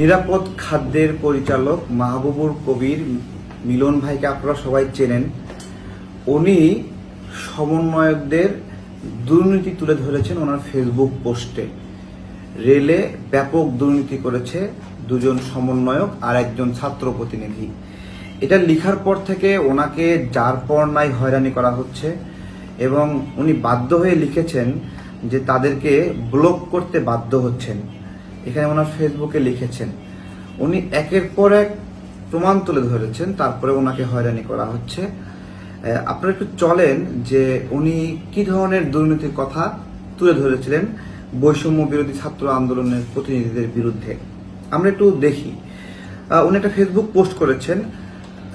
নিরাপদ খাদ্যের পরিচালক মাহবুবুর কবির মিলন ভাইকে আপনারা সবাই চেনেন। উনি সমন্বয়কদের দুর্নীতি তুলে ধরেছেন ওনার ফেসবুক পোস্টে। রেলে ব্যাপক দুর্নীতি করেছে দুজন সমন্বয়ক আর একজন ছাত্র প্রতিনিধি। এটা লিখার পর থেকে ওনাকে যার পর নাই হয়রানি করা হচ্ছে এবং উনি বাধ্য হয়ে লিখেছেন যে তাদেরকে ব্লক করতে বাধ্য হচ্ছেন। এখানে ওনার ফেসবুকে লিখেছেন। উনি একের পর এক প্রমাণ তুলে ধরেছেন, তারপরে ওনাকে হয়রানি করা হচ্ছে। আপনারা একটু চলেন যে উনি কি ধরনের দুর্নীতির কথা তুলে ধরেছিলেন বৈষম্য বিরোধী ছাত্র আন্দোলনের প্রতিনিধিদের বিরুদ্ধে। আমরা একটু দেখি। উনি একটা ফেসবুক পোস্ট করেছেন।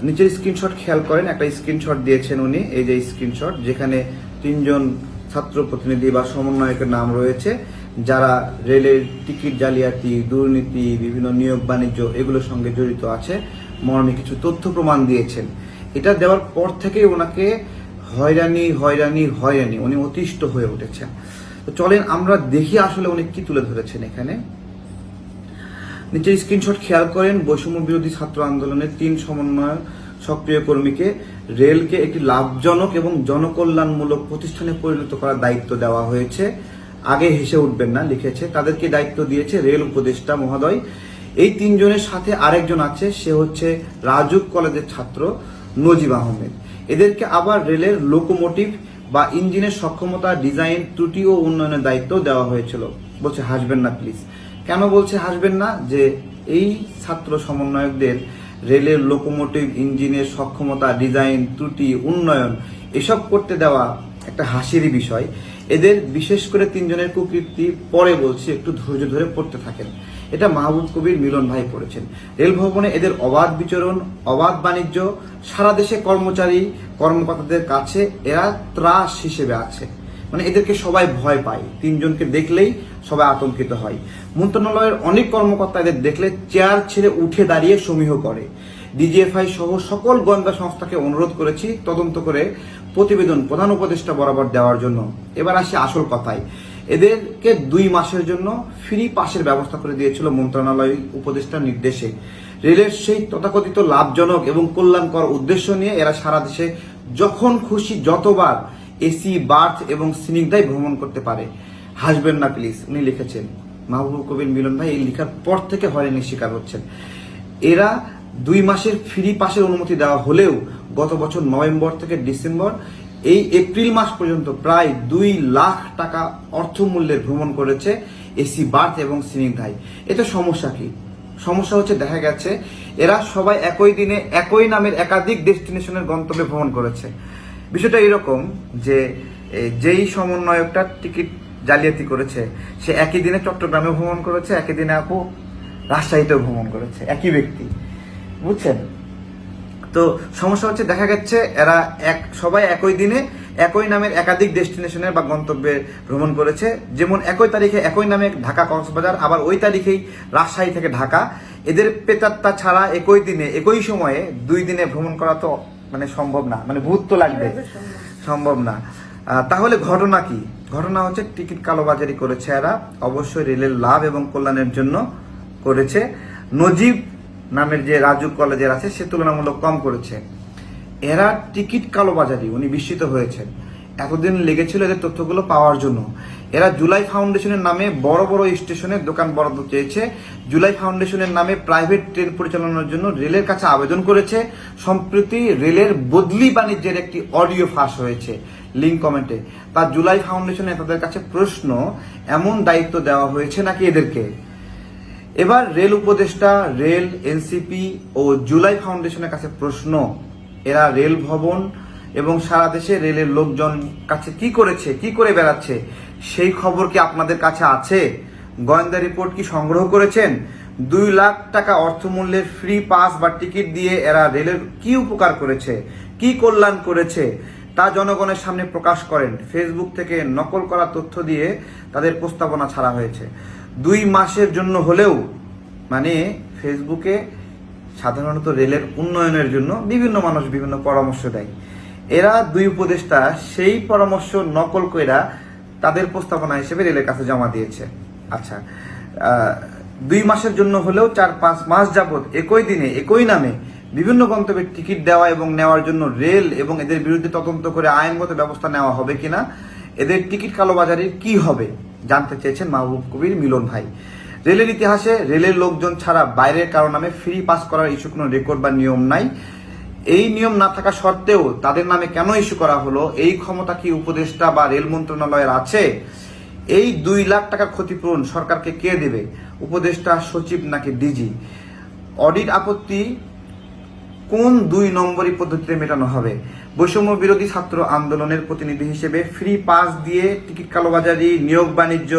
নিচের স্ক্রিনশট খেয়াল করেন, একটা স্ক্রিনশট দিয়েছেন উনি, এই যে স্ক্রিনশট যেখানে তিনজন ছাত্র প্রতিনিধি বা সমন্বয়কের নাম রয়েছে। যারা রেলের টিকিট জালিয়াতি, দুর্নীতি, বিভিন্ন নিয়োগ বাণিজ্য এগুলোর সঙ্গে জড়িত আছে, মর্মে কিছু তথ্য প্রমাণ দিয়েছেন। এটা দেওয়ার পর থেকেই ওনাকে হয়রানি হয়রানি হয়রানি উনি অতিষ্ঠ হয়ে উঠেছেন। তো চলেন আমরা দেখি আসলে উনি কি তুলে ধরেছেন এখানে। নিচের স্ক্রিনশট খেয়াল করেন, বৈষম্য বিরোধী ছাত্র আন্দোলনের তিন সমন্বয় সক্রিয় কর্মীকে রেলকে একটি লাভজনক এবং জনকল্যাণমূলক প্রতিষ্ঠানে পরিণত করার দায়িত্ব দেওয়া হয়েছে। আগে হেসে উঠবেন না, লিখেছে। তাদেরকে দায়িত্ব দিয়েছে রেল উপদেষ্টা মহোদয়। এই তিনজনের সাথে আরেকজন আছে, সে হচ্ছে রাজুক কলেজের ছাত্র নজিব আহমেদ। এদেরকে আবার রেলের লোকোমোটিভ বা ইঞ্জিনের সক্ষমতা, ডিজাইন, ত্রুটি ও উন্নয়নের দায়িত্ব দেওয়া হয়েছিল। বলছে, হাসবেন না, প্লিজ। কেন বলছে, হাসবেন না? যে এই ছাত্র সমন্বয়কদের রেলের লোকোমোটিভ, ইঞ্জিনের সক্ষমতা, ডিজাইন, ত্রুটি, উন্নয়ন, এসব করতে দেওয়া একটা হাসিরই বিষয়। এদের বিশেষ করে তিনজনের কুকীর্তি পরে বলছি, একটু ধৈর্য ধরে পড়তে থাকেন। এটা মাহবুব কবির মিলন ভাই পড়েছেন। রেল ভবনে এদের অবাধ বিচরণ, অবাধ বাণিজ্য, সারা দেশে কর্মচারী, কর্মকর্তাদের কাছে এরা ত্রাস হিসেবে আছে। মানে এদেরকে সবাই ভয় পায়। তিনজনকে দেখলেই সবাই আতঙ্কিত হয়। মন্ত্রণালয়ের অনেক কর্মকর্তা এদের দেখলে চেয়ার ছেড়ে উঠে দাঁড়িয়ে সমীহ করে। ডিজিএফআই সহ সকল গোয়েন্দা সংস্থাকে অনুরোধ করেছি তদন্ত করে প্রতিবেদন প্রধান উপদেষ্টা বরাবর দেওয়ার জন্য। এবার আসি আসল কথায়। এদেরকে দুই মাসের জন্য ফ্রি পাসের ব্যবস্থা করে দিয়েছিল মন্ত্রণালয় উপদেষ্টার নির্দেশে। রেলের সেই তথাকথিত লাভজনক এবং কল্যাণকর উদ্দেশ্য নিয়ে এরা সারা দেশে যখন খুশি যতবার এসি, বার্থ এবং স্নিগ্ধায় ভ্রমণ করতে পারে। হাসবেন না, প্লিজ, উনি লিখেছেন। মাহবুব কবির মিলন ভাই এই লেখার পর থেকে হয়রানির শিকার হচ্ছেন। এরা দুই মাসের ফ্রি পাসের অনুমতি দেওয়া হলেও গত বছর নভেম্বর থেকে ডিসেম্বর এই এপ্রিল মাস পর্যন্ত প্রায় দুই লাখ টাকা অর্থমূল্যের ভ্রমণ করেছে এসি বার্থ এবং স্নিগ্ধায় এতে সমস্যা কি? সমস্যা হচ্ছে, দেখা গেছে, এরা সবাই একই দিনে, একই নামের একাধিক ডেস্টিনেশনের গন্তব্যে ভ্রমণ করেছে। বিষয়টা এরকম যে যেই সমন্বয়কটা টিকিট জালিয়াতি করেছে, সে একই দিনে চট্টগ্রামে ভ্রমণ করেছে, একই দিনে আপু রাজশাহীতেও ভ্রমণ করেছে, একই ব্যক্তি। বুঝছেন? তো সমস্যা হচ্ছে দেখা যাচ্ছে এরা এক সবাই একই দিনে একই নামের একাধিক ডেস্টিনেশনের বা গন্তব্যে ভ্রমণ করেছে। যেমন একই তারিখে একই নামে ঢাকা কক্সবাজার আবার ওই তারিখেই রাজশাহী থেকে ঢাকা। এদের পেতাত্তা ছাড়া একই দিনে একই সময়ে দুই দিনে ভ্রমণ করা তো মানে সম্ভব না মানে ভূত তো লাগবে। সম্ভব। না। তাহলে ঘটনা কি? ঘটনা হচ্ছে টিকিট কালোবাজারি করেছে এরা অবশ্যই রেলের লাভ এবং কল্যাণের জন্য করেছে। নজিব নামের যে রাজু কলেজের আছে, সে তুলনামূলক কম করেছে। এরা টিকিট কালোবাজারি, উনি বিস্মিত হয়েছেন। এতদিন লেগেছিল এদের তথ্যগুলো পাওয়ার জন্য। এরা জুলাই ফাউন্ডেশনের নামে বড় বড় স্টেশনের দোকান বরাদ্দ চেয়েছে। জুলাই ফাউন্ডেশনের নামে প্রাইভেট ট্রেন পরিচালনার জন্য রেলের কাছে আবেদন করেছে। সম্প্রতি রেলের বদলি বাণিজ্যের একটি অডিও ফাঁস হয়েছে লিঙ্ক কমেন্টে। তা জুলাই ফাউন্ডেশনে তাদের কাছে প্রশ্ন, এমন দায়িত্ব দেওয়া হয়েছে নাকি এদেরকে? এবার রেল উপদেষ্টা, রেল, এনসিপি ও জুলাই ফাউন্ডেশনের কাছে প্রশ্ন, এরা রেল ভবন এবং সারা দেশে রেলের লোকজন কাছে কি করেছে, কি করে বেড়াচ্ছে, সেই খবর কি আপনাদের কাছে আছে? গোয়েন্দা রিপোর্ট কি সংগ্রহ করেছেন? দুই লাখ টাকা অর্থমূল্যের ফ্রি পাস বা টিকিট দিয়ে এরা রেলের কি উপকার করেছে, কি কল্যাণ করেছে, তা জনগণের সামনে প্রকাশ করেন। ফেসবুক থেকে নকল করা তথ্য দিয়ে তাদের প্রস্তাবনা ছাড়া হয়েছে। দুই মাসের জন্য হলেও মানে ফেসবুকে সাধারণত রেলের উন্নয়নের জন্য বিভিন্ন মানুষ বিভিন্ন পরামর্শ দেয়। এরা দুই উপদেষ্টা সেই পরামর্শ নকল কইরা তাদের প্রস্তাবনা হিসেবে রেলের কাছে জমা দিয়েছে। আচ্ছা দুই মাসের জন্য হলেও চার পাঁচ মাস যাবত একই দিনে, একই নামে বিভিন্ন গন্তব্যের টিকিট দেওয়া এবং নেওয়ার জন্য রেল এবং এদের বিরুদ্ধে তদন্ত করে আইনগত ব্যবস্থা নেওয়া হবে কিনা, এদের টিকিট কালোবাজারির কি হবে জানতে চেয়েছেন মাহবুব কবির মিলন ভাই। রেলের ইতিহাসে রেলের লোকজন ছাড়া বাইরের কারও নামে ফ্রি পাস করার ইস্যু কোনো রেকর্ড বা নিয়ম নাই। এই নিয়ম না থাকা সত্ত্বেও তাদের নামে কেন ইস্যু করা হলো, এই ক্ষমতা কি উপদেষ্টা বা রেল মন্ত্রণালয়ের আছে? এই দুই লাখ টাকা ক্ষতিপূরণ সরকারকে কে দেবে? উপদেষ্টা সচিব নাকি ডিজি? অডিট আপত্তি কোন দুই নম্বরই পদ্ধতিতে মেটানো হবে? বৈষম্য বিরোধী ছাত্র আন্দোলনের প্রতিনিধি হিসেবে ফ্রি পাস দিয়ে টিকিট কালোবাজারি, নিয়োগ বাণিজ্য,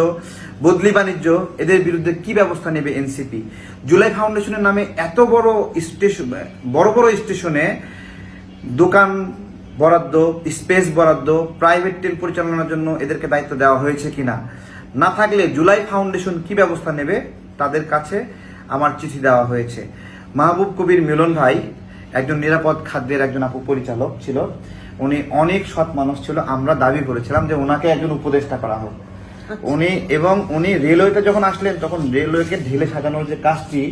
বদলি বাণিজ্য, এদের বিরুদ্ধে কি ব্যবস্থা নেবে এনসিপি? জুলাই ফাউন্ডেশনের নামে এত বড় স্টেশন, বড় বড় স্টেশনে দোকান বরাদ্দ, স্পেস বরাদ্দ, প্রাইভেট ট্রেন পরিচালনার জন্য এদেরকে দায়িত্ব দেওয়া হয়েছে কিনা? না থাকলে জুলাই ফাউন্ডেশন কি ব্যবস্থা নেবে? তাদের কাছে আমার চিঠি দেওয়া হয়েছে। মাহবুব কবির মিলন ভাই একজন নিরাপদ খাদ্যের একজন আপু পরিচালক ছিল। উনি অনেক সৎ মানুষ ছিল। আমরা দাবি করেছিলাম যে ওনাকে একজন উপদেষ্টা করা হোক। উনি এবং উনি রেলওয়েতে যখন আসলেন তখন রেলওয়েকে ঢেলে সাজানোর যে কাজটি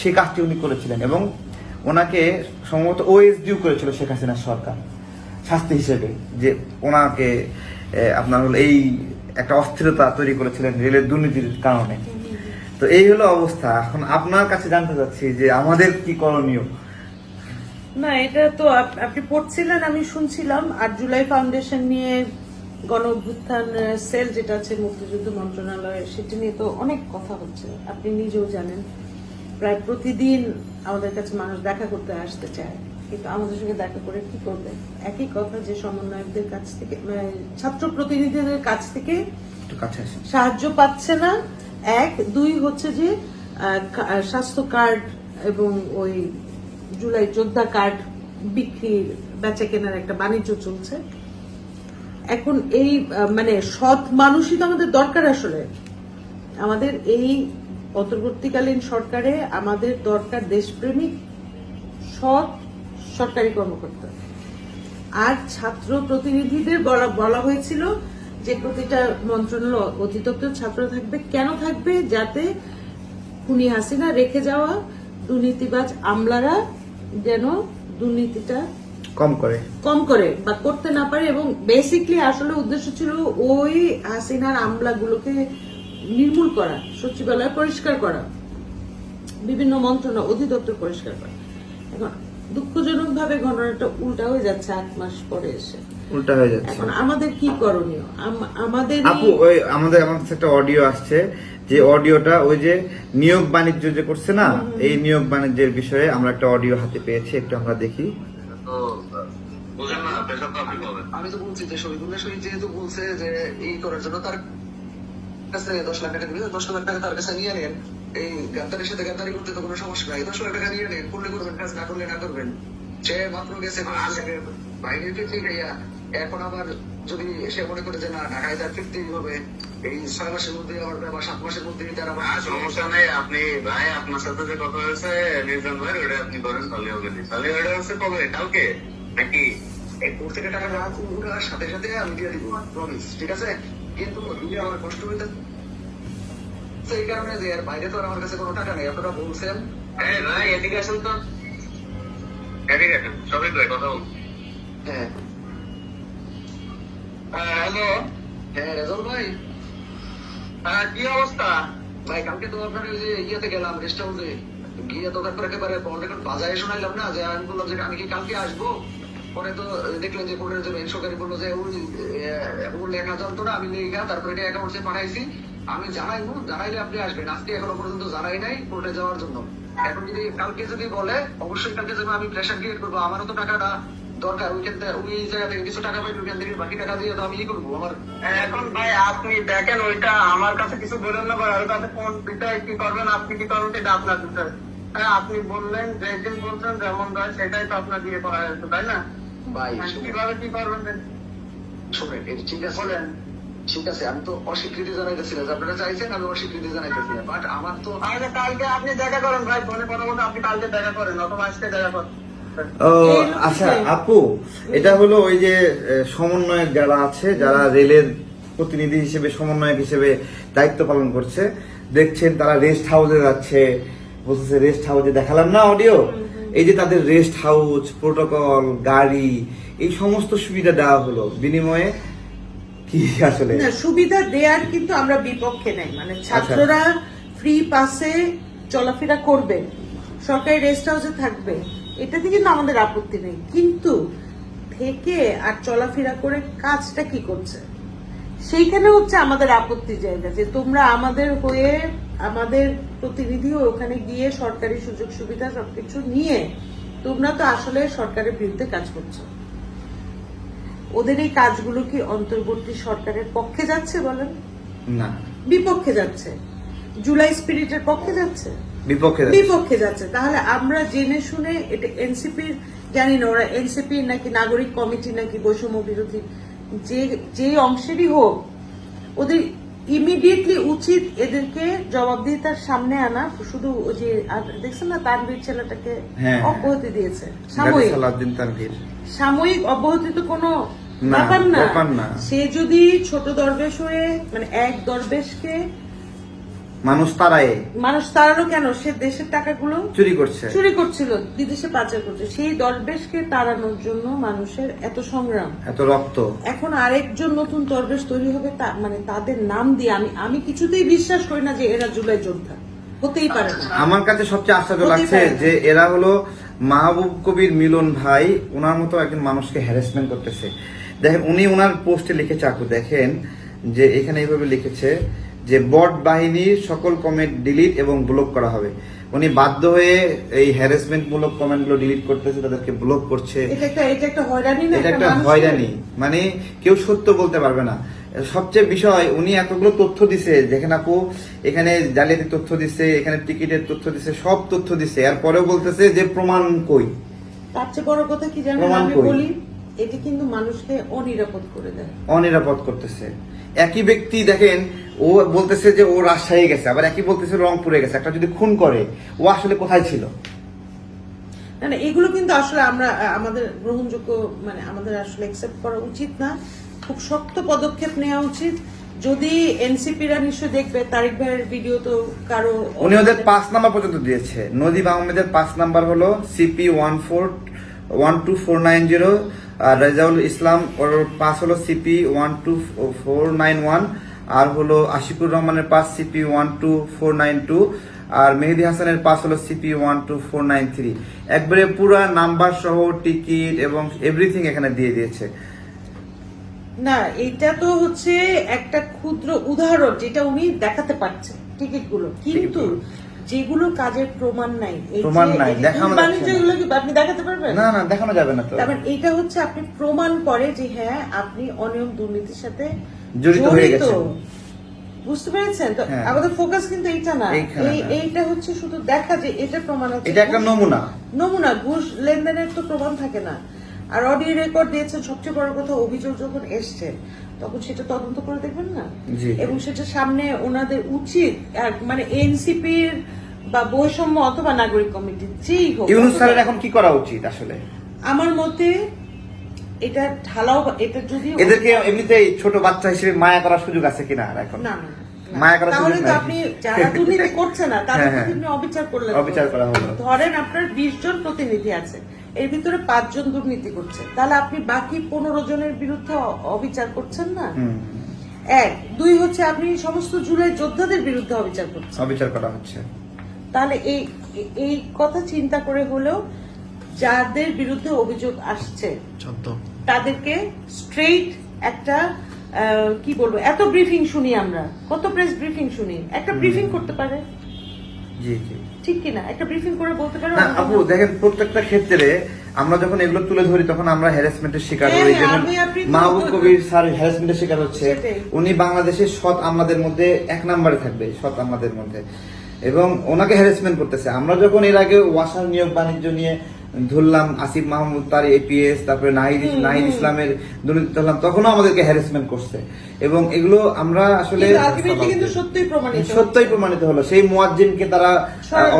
সেই কাজটি উনি করেছিলেন এবং ওনাকে সম্ভবত ওএসডিও করেছিল শেখ হাসিনার সরকার শাস্তি হিসেবে যে ওনাকে আপনার হলো এই একটা অস্থিরতা তৈরি করেছিলেন রেলের দুর্নীতির কারণে। তো এই হলো অবস্থা। এখন আপনার কাছে জানতে চাচ্ছি যে আমাদের কি করণীয়? না এটা তো আপ- আপনি পড়ছিলেন আমি শুনছিলাম আর জুলাই ফাউন্ডেশন নিয়ে গণ অভ্যুত্থান সেল যেটা আছে মুক্তিযুদ্ধ মন্ত্রণালয়ের সেটি নিয়ে তো অনেক কথা হচ্ছে আপনি নিজেও জানেন। প্রায় প্রতিদিন আমাদের কাছে মানুষ দেখা করতে আসতে চায় কিন্তু আমাদের সঙ্গে দেখা করে কি করবে? একই কথা যে সমন্বয়কদের কাছ থেকে মানে ছাত্র প্রতিনিধিদের কাছ থেকে সাহায্য পাচ্ছে না। এক দুই হচ্ছে যে স্বাস্থ্য কার্ড এবং ওই জুলাই যোদ্ধা কার্ড বিক্রির বেচা কেনার একটা বাণিজ্য চলছে। এখন এই মানে সৎ মানুষই তো আমাদের দরকার আসলে। আমাদের এই অন্তর্বর্তীকালীন সরকারে আমাদের দরকার দেশপ্রেমিক, সৎ সরকারি কর্মকর্তা। আর ছাত্র প্রতিনিধিদের বলা বলা হয়েছিল যে প্রতিটা মন্ত্রণালয় অধিদপ্তর ছাত্র থাকবে। কেন থাকবে? যাতে খুনি হাসিনা রেখে যাওয়া দুর্নীতিবাজ আমলারা যেন দুর্নীতিটা কম করে। কম করে বা করতে না পারে এবং বেসিকলি আসলে উদ্দেশ্য ছিল ওই হাসিনার আমলাগুলোকে নির্মূল করা সচিবালয় পরিষ্কার করা বিভিন্ন মন্ত্রণালয় অধিদপ্তর পরিষ্কার করা। এখন দুঃখজনক ভাবে ঘটনাটা উল্টা হয়ে যাচ্ছে আট মাস পরে এসে। উল্টা হয়ে যাচ্ছে। এখন আমাদের কি করণীয়? আমাদের আপু ওই আমাদের আমার একটা অডিও আসছে। যে অডিওটা ওই যে নিয়োগ বাণিজ্য যে করছে না এই নিয়োগ বাণিজ্যের বিষয়ে আমরা একটা অডিও হাতে পেয়েছি একটু আমরা দেখি। আমি তো বলছি যে শহীদুল্লাহ শহীদ যেহেতু বলছে যে এই করার জন্য তার কাছে দশ লাখ টাকা দিবে দশ লাখ টাকা তার কাছে নিয়ে নেন। এই গাদ্দারের সাথে গাদ্দারি করতে তো কোনো সমস্যা নাই। দশ লাখ টাকা নিয়ে নেন করলে করবেন কাজ না করলে না করবেন। সে মাত্র গেছে বাইরের গিয়া এখন আবার যদি সে মনে করে যে না ঢাকায় তার ফিরতেই হবে এই ছয় মাসের মধ্যে বা সাত মাসের মধ্যে তার সমস্যা নেই আপনি ভাই আপনার সাথে যে কথা হয়েছে নির্জন ভাই ওটা আপনি করেন তাহলে হবে তাহলে ওটা হচ্ছে কবে? কালকে? নাকি? এই কোর্ট থেকে টাকা না ওঠার সাথে সাথে আমি দিয়ে দিব প্রমিস ঠিক আছে? কিন্তু দিলে আমার কষ্ট হইতে এই কারণে যে এর বাইরে তো আর আমার কাছে কোনো টাকা নেই আপনারা বলছেন। এই ভাই এদিকে আসেন তো। এদিকে আসেন সবাই তো কথা বলুন। হ্যাঁ। হ্যালো? হ্যাঁ রেজল ভাই। কি অবস্থা? ভাই, কালকে তো আপনার ইয়েতে গেলাম রেস্ট হাউসে গিয়ে তো তারপর একেবারে বন্ড বাজারে শোনাইলাম না, যে আমি বললাম যে আমি কি কালকে আসব? পরে তো দেখলেন যে কোর্টের যে সরকারি বলল যে, ওই ওর লেখা জানতো না, আমি লেখা, তারপরে এটা অ্যাকাউন্টে পাঠাইছি। আমি জানাইবো, জানাইলে আপনি আসবেন। আজকে এখনও পর্যন্ত জানাই নাই কোর্টে যাওয়ার জন্য। এখন যদি কালকে যদি বলে, অবশ্যই কালকে যাবে আমি প্রেশার ক্রিয়েট করব। আমারও তো টাকাটা দরকার ওইখান থেকে ওই জায়গা থেকে কিছু টাকা পাই ওইখান থেকে বাকি টাকা দিয়ে তো আমি ই করব? আমার এখন ভাই আপনি দেখেন ওইটা আমার কাছে কিছু বলেন না ভাই ওর কাছে কোন বিষয়ে কি করবেন আপনি কি করবেন সেটা আপনার বিষয়। হ্যাঁ আপনি বললেন যেদিন বলছেন যেমন হয় সেটাই তো আপনার দিয়ে করা হয়েছে তাই না? ভাই হ্যাঁ, কীভাবে কি করবেন? শোনেন এটা ঠিক আছে। বলেন। ঠিক আছে আমি তো অস্বীকৃতি জানাইতেছিলাম যে আপনারা চাইছেন আমি অস্বীকৃতি জানাইতেছিলাম বাট আমার তো আরে কালকে আপনি দেখা করেন ভাই ফোনে কথা বলতে আপনি কালকে দেখা করেন অথবা আজকে দেখা করেন। আচ্ছা আপু এটা হলো ওই যে সমন্বয়ক যারা আছে যারা রেলের প্রতিনিধি হিসেবে সমন্বয়ক হিসেবে দায়িত্ব পালন করছে দেখছেন তারা রেস্ট হাউসে যাচ্ছে বলতেছে রেস্ট হাউসে দেখালাম না অডিও এই যে তাদের রেস্ট হাউস প্রোটোকল গাড়ি এই সমস্ত সুবিধা দেওয়া হলো। বিনিময়ে কি আসলে? সুবিধা দেওয়ার কিন্তু আমরা বিপক্ষে নাই। মানে আচ্ছা। ছাত্ররা ফ্রি পাসে চলাফেরা করবে। সরকারি রেস্ট হাউসে থাকবে। এটাতে কিন্তু আমাদের আপত্তি নেই। কিন্তু থেকে আর চলাফেরা করে কাজটা কি করছে? সেইখানে হচ্ছে আমাদের আপত্তি জায়গা যে তোমরা আমাদের হয়ে আমাদের প্রতিনিধি ওখানে গিয়ে সরকারি সুযোগ সুবিধা সবকিছু নিয়ে তোমরা তো আসলে সরকারের বিরুদ্ধে কাজ করছ। ওদের এই কাজগুলো কি অন্তর্বর্তী সরকারের পক্ষে যাচ্ছে বলেন? না। বিপক্ষে যাচ্ছে। জুলাই স্পিরিটের পক্ষে যাচ্ছে? বিপক্ষে যাচ্ছে। বিপক্ষে যাচ্ছে তাহলে আমরা জেনে শুনে এটা এনসিপির জানি না ওরা এনসিপি নাকি নাগরিক কমিটি নাকি বৈষম্য বিরোধী যে যে অংশেরই হোক ওদের ইমিডিয়েটলি উচিত এদেরকে জবাবদিহিতার সামনে আনা শুধু ওই যে দেখছেন না তানভীর ছেলেটাকে হ্যাঁ। অব্যাহতি দিয়েছে সাময়িক সাময়িক অব্যাহতি তো কোনো ব্যাপার না। সে যদি ছোট দরবেশ হয়ে মানে এক দরবেশকে মানুষ তারায় মানুষ তাড়ানো কেন? সে দেশের টাকাগুলো চুরি করছে। চুরি করছিল বিদেশে পাচার করছে। সেই দরবেশকে তাড়ানোর জন্য মানুষের এত সংগ্রাম। এত রক্ত। এখন আরেকজন নতুন দরবেশ তৈরি হবে মানে তাদের নাম দিয়ে আমি আমি কিছুতেই বিশ্বাস করি না যে এরা জুলাই যোদ্ধা। হতেই পারে না। আমার কাছে সবচেয়ে আশ্চর্য লাগছে যে এরা হলো মাহবুব কবির মিলন ভাই ওনার মতো একজন মানুষকে হ্যারাসমেন্ট করতেছে। দেখেন উনি ওনার পোস্টে লিখেছে আপু দেখেন যে এখানে এইভাবে লিখেছে যে বট বাহিনীর সকল কমেন্ট ডিলিট এবং ব্লক করা হবে। উনি বাধ্য হয়ে এই হ্যারাসমেন্ট মূলক কমেন্টগুলো ডিলিট করতেছে তাদেরকে ব্লক করছে। এটা একটা হয়রানি মানে কেউ সত্য বলতে পারবে না। সবচেয়ে বিষয় উনি এতগুলো তথ্য দিছে যেখানে আপু এখানে জালিয়াতি তথ্য দিছে এখানে টিকিটের তথ্য দিছে সব তথ্য দিছে। এরপরেও বলতেছে যে প্রমাণ কই? তার চেয়ে বড় কথা কি জানেন? প্রমাণ আমি? বলি এটি কিন্তু মানুষকে অনিরাপদ করে দেয়। অনিরাপদ করতেছে। একই ব্যক্তি দেখেন ও বলতেছে যে ও রাজশাহী গেছে আবার একই বলতেছে রংপুরে গেছে। একটা যদি খুন করে ও আসলে কোথায় ছিল? না না এগুলো কিন্তু আসলে আমরা আমাদের গ্রহণযোগ্য মানে আমাদের আসলে একসেপ্ট করা উচিত না। খুব শক্ত পদক্ষেপ নেওয়া উচিত। যদি এনসিপিরা নিশ্চয় দেখবে তারিক ভাইয়ের ভিডিও তো কারও উনি ওদের পাঁচ নাম্বার পর্যন্ত দিয়েছে। নদীব আহমেদের পাঁচ নাম্বার হলো CP one four one two four nine zero আর রেজাউল ইসলাম ওর পাঁচ হলো CP one two four nine one আর হলো আশিকুর রহমানের pass CP one two four nine two আর মেহেদি হাসানের পাস হলো CP one two four nine three. একবারে পুরা নাম্বার সহ টিকিট এবং এভরিথিং এখানে দিয়ে দিয়েছে। না এটা তো হচ্ছে একটা ক্ষুদ্র উদাহরণ যেটা উনি দেখাতে পারছেন টিকিটগুলো। কিন্তু যেগুলো কাজের প্রমাণ নাই প্রমাণ নাই, দেখানো বাণিজ্যগুলো কি আপনি দেখাতে পারবেন? না না দেখানো যাবে না তো। তারপর এটা হচ্ছে আপনি প্রমাণ করে যে হ্যাঁ আপনি অনিয়ম দুর্নীতির সাথে জড়িত হয়ে গেছেন। বুঝতে পেরেছেন? তো হ্যাঁ। আমাদের ফোকাস কিন্তু এইটা না। এই এইটা হচ্ছে শুধু দেখা যে এটা প্রমাণ এটা একটা নমুনা। নমুনা ঘুষ লেনদেনের তো প্রমাণ থাকে না। আর অডিও রেকর্ড দিয়েছেন সবচেয়ে বড় কথা অভিযোগ যখন এসছে তখন সেটা তদন্ত করে দেখবেন না? এবং সেটা সামনে ওনাদের উচিত মানে এনসিপির বা বৈষম্য অথবা নাগরিক কমিটি যেই হোক। এখন কি করা উচিত আসলে? আমার মতে এটা ঢালাও এটা যদি এদেরকে এমনিতেই ছোট বাচ্চা হিসেবে মায়া করার সুযোগ আছে কিনা আর এখন? না। মায়া করার তাহলে সুযোগ তো। আপনি যারা দুর্নীতি করছে না তাদের হ্যাঁ, হ্যাঁ। আপনি অবিচার করলেন অবিচার করা হলো। ধরেন আপনার বিশ জন প্রতিনিধি আছে এর ভিতরে পাঁচজন দুর্নীতি করছে। তাহলে আপনি বাকি পনেরো জনের বিরুদ্ধে অবিচার করছেন না? এক। দুই হচ্ছে আপনি সমস্ত জুলাই যোদ্ধাদের বিরুদ্ধে অবিচার করছেন। অবিচার করা হচ্ছে। তাহলে এই এই কথা চিন্তা করে হলেও যাদের বিরুদ্ধে অভিযোগ আসছে তাদেরকে স্ট্রেইট একটা কি বলব এত ব্রিফিং শুনি আমরা। কত প্রেস ব্রিফিং শুনি। একটা ব্রিফিং করতে পারে? জি জি। ঠিক কিনা একটা ব্রিফিং করে বলতে পারে? না আপু দেখেন প্রত্যেকটা ক্ষেত্রে আমরা যখন এগুলো তুলে ধরি তখন আমরা হ্যারাসমেন্টের শিকার হ্যাঁ, হই। হ্যাঁ, যেমন আপনি তো- মাহবুব কবির স্যার হ্যারাসমেন্টের শিকার হচ্ছে। উনি বাংলাদেশের সৎ আমাদের মধ্যে এক নম্বরে থাকবে সৎ আমাদের মধ্যে। এবং ওনাকে হ্যারাসমেন্ট করতেছে। আমরা যখন এর আগে ওয়াসার নিয়োগ বাণিজ্য নিয়ে ধরলাম আসিফ মাহমুদ তার এপিএস তারপরে নাহিদ নাহিদ ইসলামের দুর্নীতি ধরলাম তখনও আমাদেরকে হ্যারাসমেন্ট করছে। এবং এগুলো আমরা আসলে সত্যই প্রমাণিত হলো। সেই মুয়াজ্জিনকে তারা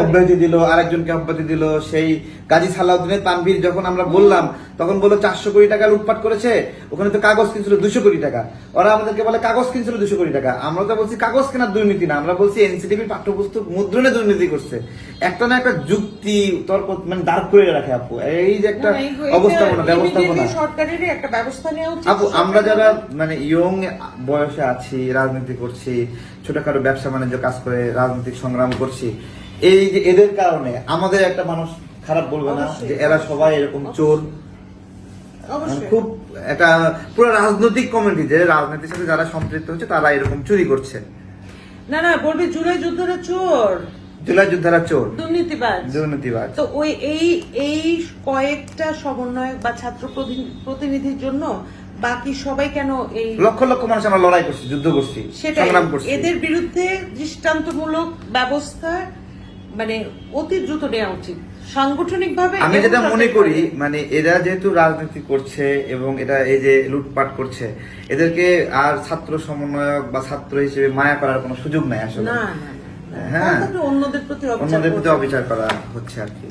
অব্যাহতি দিল আরেকজনকে অব্যাহতি দিল সেই গাজী সালাউদ্দিনের তানভীর যখন আমরা বললাম তখন বলল চারশো কোটি টাকা লুটপাট করেছে ওখানে তো কাগজ কিনছিল দুশো কোটি টাকা। ওরা আমাদেরকে বলে কাগজ কিনছিল দুশো কোটি টাকা। আমরা তো বলছি কাগজ কেনার দুর্নীতি না। আমরা বলছি এনসিটিভির পাঠ্যপুস্তক মুদ্রণে দুর্নীতি করছে। একটা না একটা যুক্তি তর্ক মানে দাঁড় করে রাখে আপু। এই যে একটা অবস্থাপনা ব্যবস্থাপনা। সরকারেরই একটা ব্যবস্থা নেওয়া উচিত আপু আমরা যারা মানে ইয়ং বয়সে আছি রাজনীতি করছি ছোটখাটো ব্যবসা বাণিজ্য কাজ করে রাজনৈতিক সংগ্রাম করছি এই যে এদের কারণে আমাদের একটা মানুষ খারাপ বলবে না যে এরা সবাই এরকম চোর। মানে খুব একটা পুরো রাজনৈতিক কমিটি যে রাজনীতির সাথে যারা সম্পৃক্ত হচ্ছে তারা এরকম চুরি করছে। না না বলবে জুলাই যোদ্ধারা চোর। চোর। দুর্নীতিবাজ। দুর্নীতিবাজ। তো ওই এই এই কয়েকটা সমন্বয়ক বা ছাত্র প্রতিনিধির জন্য বাকি সবাই কেন এই লক্ষ লক্ষ মানুষ আমরা লড়াই করছি যুদ্ধ করছি সংগ্রাম করছি। এদের বিরুদ্ধে দৃষ্টান্তমূলক ব্যবস্থা মানে অতি দ্রুত নেওয়া উচিত। সাংগঠনিক ভাবে আমি যেটা মনে করি মানে এরা যেহেতু রাজনীতি করছে এবং এটা এই যে লুটপাট করছে এদেরকে আর ছাত্র সমন্বয়ক বা ছাত্র হিসেবে মায়া করার কোনো সুযোগ নাই আসলে। হ্যাঁ। অন্যদের প্রতি অবিচার অন্যদের প্রতি অবিচার করা হচ্ছে আর কি।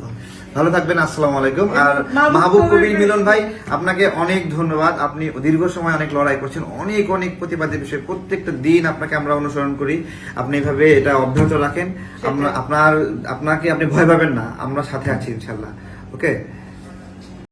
ভালো থাকবেন আসসালামু আলাইকুম। আর মাহবুব কবির কবির- মিলন ভাই আপনাকে অনেক ধন্যবাদ। আপনি দীর্ঘ সময় অনেক লড়াই করছেন অনেক অনেক প্রতিবাদের বিষয়। প্রত্যেকটা দিন আপনাকে আমরা অনুসরণ করি। আপনি এভাবে এটা অব্যাহত রাখেন। আমরা আপনার আপনাকে আপনি ভয় পাবেন না। আমরা সাথে আছি ইনশাল্লাহ ওকে